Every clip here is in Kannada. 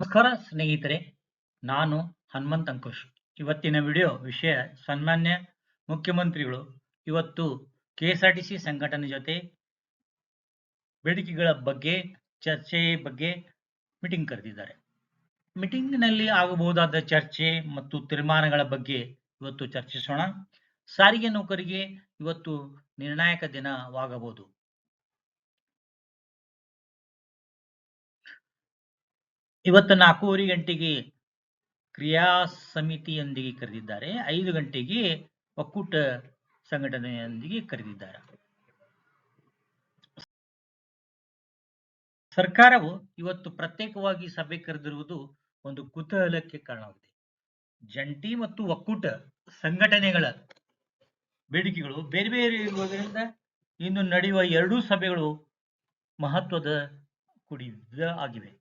ನಮಸ್ಕಾರ ಸ್ನೇಹಿತರೆ, ನಾನು ಹನುಮಂತ್ ಅಂಕುಶ್. ಇವತ್ತಿನ ವಿಡಿಯೋ ವಿಷಯ ಸನ್ಮಾನ್ಯ ಮುಖ್ಯಮಂತ್ರಿಗಳು. ಇವತ್ತು ಕೆಎಸ್ಆರ್ಟಿಸಿ ಸಂಘಟನೆ ಜೊತೆ ಬೇಡಿಕೆಗಳ ಬಗ್ಗೆ, ಚರ್ಚೆ ಬಗ್ಗೆ ಮೀಟಿಂಗ್ ಕರೆದಿದ್ದಾರೆ. ಮೀಟಿಂಗ್ನಲ್ಲಿ ಆಗಬಹುದಾದ ಚರ್ಚೆ ಮತ್ತು ತೀರ್ಮಾನಗಳ ಬಗ್ಗೆ ಇವತ್ತು ಚರ್ಚಿಸೋಣ. ಸಾರಿಗೆ ನೌಕರಿಗೆ ಇವತ್ತು ನಿರ್ಣಾಯಕ ದಿನವಾಗಬಹುದು. ಇವತ್ತು ನಾಲ್ಕೂವರೆ ಗಂಟೆಗೆ ಕ್ರಿಯಾ ಸಮಿತಿಯೊಂದಿಗೆ ಕರೆದಿದ್ದಾರೆ. ಐದು ಗಂಟೆಗೆ ಒಕ್ಕೂಟ ಸಂಘಟನೆಯೊಂದಿಗೆ ಕರೆದಿದ್ದಾರೆ. ಸರ್ಕಾರವು ಇವತ್ತು ಪ್ರತ್ಯೇಕವಾಗಿ ಸಭೆ ಕರೆದಿರುವುದು ಒಂದು ಕುತೂಹಲಕ್ಕೆ ಕಾರಣವಾಗಿದೆ. ಜಂಟಿ ಮತ್ತು ಒಕ್ಕೂಟ ಸಂಘಟನೆಗಳ ಬೇಡಿಕೆಗಳು ಬೇರೆ ಬೇರೆ ಇರುವುದರಿಂದ ಇನ್ನು ನಡೆಯುವ ಎರಡೂ ಸಭೆಗಳು ಮಹತ್ವದ ಕುಡಿದ ಆಗಿವೆ.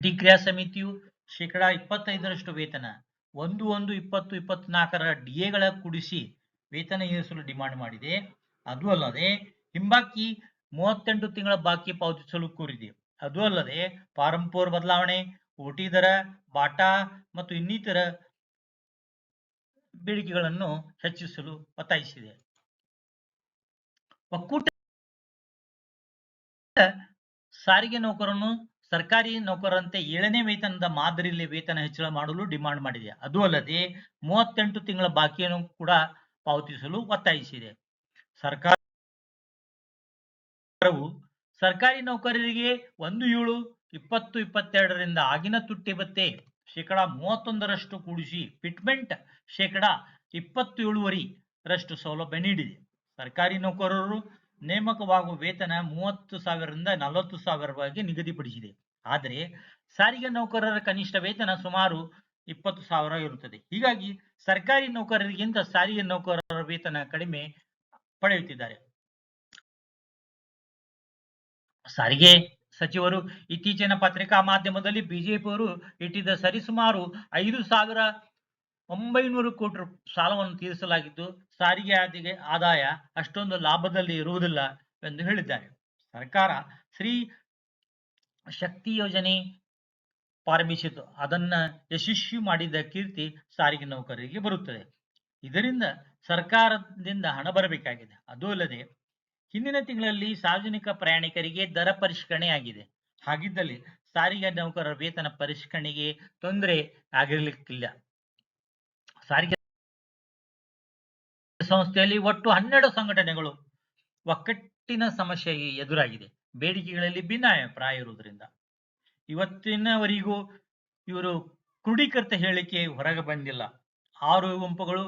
ಜಂಟಿ ಕ್ರಿಯಾ ಸಮಿತಿಯು ಶೇಕಡಾ ಇಪ್ಪತ್ತೈದರಷ್ಟು ವೇತನ, ಒಂದು ಒಂದು ಇಪ್ಪತ್ತು ಇಪ್ಪತ್ನಾಲ್ಕರ ಡಿಎಗಳ ಕೂಡಿಸಿ ವೇತನ ಏರಿಸಲು ಡಿಮಾಂಡ್ ಮಾಡಿದೆ. ಅದು ಅಲ್ಲದೆ, ಹಿಂಬಾಕಿ ಮೂವತ್ತೆಂಟು ತಿಂಗಳ ಬಾಕಿ ಪಾವತಿಸಲು ಕೋರಿದೆ. ಅದು ಅಲ್ಲದೆ ಫಾರಂ ಫೋರ್ ಬದಲಾವಣೆ ಓಟಿ ದರ, ಬಾಟಾ ಮತ್ತು ಇನ್ನಿತರ ಬೇಡಿಕೆಗಳನ್ನು ಹೆಚ್ಚಿಸಲು ಒತ್ತಾಯಿಸಿದೆ. ಒಕ್ಕೂಟ ಸಾರಿಗೆ ನೌಕರನ್ನು ಸರ್ಕಾರಿ ನೌಕರರಂತೆ ಏಳನೇ ವೇತನದ ಮಾದರಿಯಲ್ಲಿ ವೇತನ ಹೆಚ್ಚಳ ಮಾಡಲು ಡಿಮಾಂಡ್ ಮಾಡಿದೆ. ಅದು ಅಲ್ಲದೆ ಮೂವತ್ತೆಂಟು ತಿಂಗಳ ಬಾಕಿಯನ್ನು ಕೂಡ ಪಾವತಿಸಲು ಒತ್ತಾಯಿಸಿದೆ. ಸರ್ಕಾರವು ಸರ್ಕಾರಿ ನೌಕರರಿಗೆ ಒಂದು ಏಳು, ಇಪ್ಪತ್ತು ಇಪ್ಪತ್ತೆರಡರಿಂದ ಆಗಿನ ತುಟ್ಟಿ ಭತ್ತೆ ಶೇಕಡಾ ಮೂವತ್ತೊಂದರಷ್ಟು ಕೂಡಿಸಿ ಫಿಟ್ಮೆಂಟ್ ಶೇಕಡಾ ಇಪ್ಪತ್ತೇಳುವರಿರಷ್ಟು ಸೌಲಭ್ಯ ನೀಡಿದೆ. ಸರ್ಕಾರಿ ನೌಕರರು ನೇಮಕವಾಗುವ ವೇತನ ಮೂವತ್ತು ಸಾವಿರದಿಂದ ನಲವತ್ತು ಸಾವಿರವಾಗಿ ನಿಗದಿಪಡಿಸಿದೆ. ಆದರೆ ಸಾರಿಗೆ ನೌಕರರ ಕನಿಷ್ಠ ವೇತನ ಸುಮಾರು ಇಪ್ಪತ್ತು ಸಾವಿರ ಇರುತ್ತದೆ. ಹೀಗಾಗಿ ಸರ್ಕಾರಿ ನೌಕರರಿಗಿಂತ ಸಾರಿಗೆ ನೌಕರರ ವೇತನ ಕಡಿಮೆ ಪಡೆಯುತ್ತಿದ್ದಾರೆ. ಸಾರಿಗೆ ಸಚಿವರು ಇತ್ತೀಚಿನ ಪತ್ರಿಕಾ ಮಾಧ್ಯಮದಲ್ಲಿ ಬಿಜೆಪಿಯವರು ಇಟ್ಟಿದ್ದ ಸರಿಸುಮಾರು ಐದು ಸಾವಿರ ಒಂಬೈನೂರು ಕೋಟಿ ರೂಪಾಯಿ ಸಾಲವನ್ನು ತೀರಿಸಲಾಗಿದ್ದು ಸಾರಿಗೆ ಆದಿಗೆ ಆದಾಯ ಅಷ್ಟೊಂದು ಲಾಭದಲ್ಲಿ ಇರುವುದಿಲ್ಲ ಎಂದು ಹೇಳಿದ್ದಾರೆ. ಸರ್ಕಾರ ಶ್ರೀ ಶಕ್ತಿ ಯೋಜನೆ ಪ್ರಾರಂಭಿಸಿತು ಅದನ್ನ ಯಶಸ್ವಿ ಮಾಡಿದ ಕೀರ್ತಿ ಸಾರಿಗೆ ನೌಕರರಿಗೆ ಬರುತ್ತದೆ. ಇದರಿಂದ ಸರ್ಕಾರದಿಂದ ಹಣ ಬರಬೇಕಾಗಿದೆ. ಅದೂ ಅಲ್ಲದೆ ಹಿಂದಿನ ತಿಂಗಳಲ್ಲಿ ಸಾರ್ವಜನಿಕ ಪ್ರಯಾಣಿಕರಿಗೆ ದರ ಪರಿಷ್ಕರಣೆ ಆಗಿದೆ. ಹಾಗಿದ್ದಲ್ಲಿ ಸಾರಿಗೆ ನೌಕರರ ವೇತನ ಪರಿಷ್ಕರಣೆಗೆ ತೊಂದರೆ ಆಗಿರಲಿಕ್ಕಿಲ್ಲ. ಸಾರಿಗೆ ಸಂಸ್ಥೆಯಲ್ಲಿ ಒಟ್ಟು ಹನ್ನೆರಡು ಸಂಘಟನೆಗಳು. ಒಕ್ಕಟ್ಟಿನ ಸಮಸ್ಯೆ ಎದುರಾಗಿದೆ. ಬೇಡಿಕೆಗಳಲ್ಲಿ ಭಿನ್ನಾಭಿಪ್ರಾಯ ಇರುವುದರಿಂದ ಇವತ್ತಿನವರೆಗೂ ಇವರು ಕ್ರೋಢೀಕೃತ ಹೇಳಿಕೆ ಹೊರಗೆ ಬಂದಿಲ್ಲ. ಆರು ಗುಂಪುಗಳು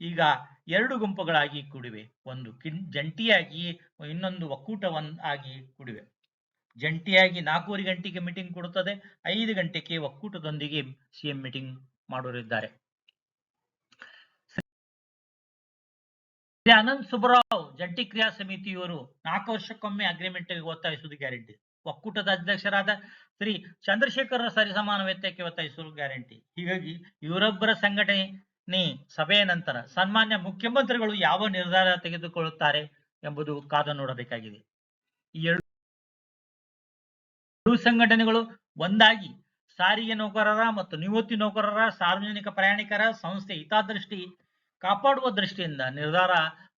ಈಗ ಎರಡು ಗುಂಪುಗಳಾಗಿ ಕೂಡಿವೆ. ಒಂದು ಕಿನ್ ಜಂಟಿಯಾಗಿ, ಇನ್ನೊಂದು ಒಕ್ಕೂಟವನ್ ಆಗಿ ಕೂಡಿವೆ. ಜಂಟಿಯಾಗಿ ನಾಲ್ಕೂವರೆ ಗಂಟೆಗೆ ಮೀಟಿಂಗ್ ಕೊಡುತ್ತದೆ. ಐದು ಗಂಟೆಗೆ ಒಕ್ಕೂಟದೊಂದಿಗೆ ಸಿಎಂ ಮೀಟಿಂಗ್ ಮಾಡೋರಿದ್ದಾರೆ ಶ್ರೀ ಅನಂತ್ ಸುಬ್ಬರಾವ್ ಜಂಟಿ ಕ್ರಿಯಾ ಸಮಿತಿಯವರು ನಾಲ್ಕು ವರ್ಷಕ್ಕೊಮ್ಮೆ ಅಗ್ರಿಮೆಂಟ್ ಒತ್ತಾಯಿಸುವುದು ಗ್ಯಾರಂಟಿ ಒಕ್ಕೂಟದ ಅಧ್ಯಕ್ಷರಾದ ಶ್ರೀ ಚಂದ್ರಶೇಖರ ಸರಿಸಮಾನ ವ್ಯತ್ಯಕ್ಕೆ ಒತ್ತಾಯಿಸುವುದು ಗ್ಯಾರಂಟಿ ಹೀಗಾಗಿ ಇವರೊಬ್ಬರ ಸಂಘಟನೆ ಸಭೆಯ ನಂತರ ಸನ್ಮಾನ್ಯ ಮುಖ್ಯಮಂತ್ರಿಗಳು ಯಾವ ನಿರ್ಧಾರ ತೆಗೆದುಕೊಳ್ಳುತ್ತಾರೆ ಎಂಬುದು ಕಾದು ನೋಡಬೇಕಾಗಿದೆ. ಈ ಎರಡು ಸಂಘಟನೆಗಳು ಒಂದಾಗಿ ಸಾರಿಗೆ ನೌಕರರ ಮತ್ತು ನಿವೃತ್ತಿ ನೌಕರರ, ಸಾರ್ವಜನಿಕ ಪ್ರಯಾಣಿಕರ, ಸಂಸ್ಥೆ ಹಿತದೃಷ್ಟಿ ಕಾಪಾಡುವ ದೃಷ್ಟಿಯಿಂದ ನಿರ್ಧಾರ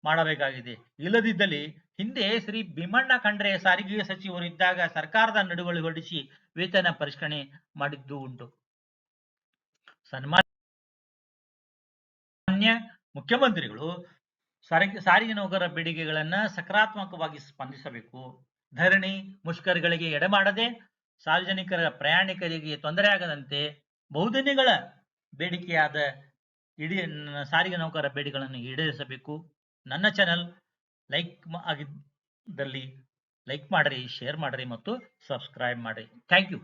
ಮಾಡಬೇಕಾಗಿದೆ. ಇಲ್ಲದಿದ್ದಲ್ಲಿ ಹಿಂದೆ ಶ್ರೀ ಭೀಮಣ್ಣ ಖಂಡ್ರೆ ಸಾರಿಗೆ ಸಚಿವರು ಇದ್ದಾಗ ಸರ್ಕಾರದ ನಡುವಳಿ ಹೊರಡಿಸಿ ವೇತನ ಪರಿಷ್ಕರಣೆ ಮಾಡಿದ್ದು ಉಂಟು. ಸನ್ಮಾನ್ಯ ಮುಖ್ಯಮಂತ್ರಿಗಳು ಸಾರಿಗೆ ಸಾರಿಗೆ ನೌಕರರ ಬೇಡಿಕೆಗಳನ್ನ ಸಕಾರಾತ್ಮಕವಾಗಿ ಸ್ಪಂದಿಸಬೇಕು. ಧರಣಿ ಮುಷ್ಕರಗಳಿಗೆ ಎಡೆಮಾಡದೆ ಸಾರ್ವಜನಿಕರ ಪ್ರಯಾಣಿಕರಿಗೆ ತೊಂದರೆ ಆಗದಂತೆ ಬಹುದಿನಗಳ ಬೇಡಿಕೆಯಾದ ಇಡೀ ಸಾರಿಗೆ ನೌಕರ ಬೇಡಿಕೆಗಳನ್ನು ಈಡೇರಿಸಬೇಕು. ನನ್ನ ಚಾನೆಲ್ ಲೈಕ್ ಆಗಿದ್ದಲ್ಲಿ ಲೈಕ್ ಮಾಡಿರಿ ಶೇರ್ ಮಾಡಿರಿ ಮತ್ತು ಸಬ್ಸ್ಕ್ರೈಬ್ ಮಾಡಿರಿ. Thank you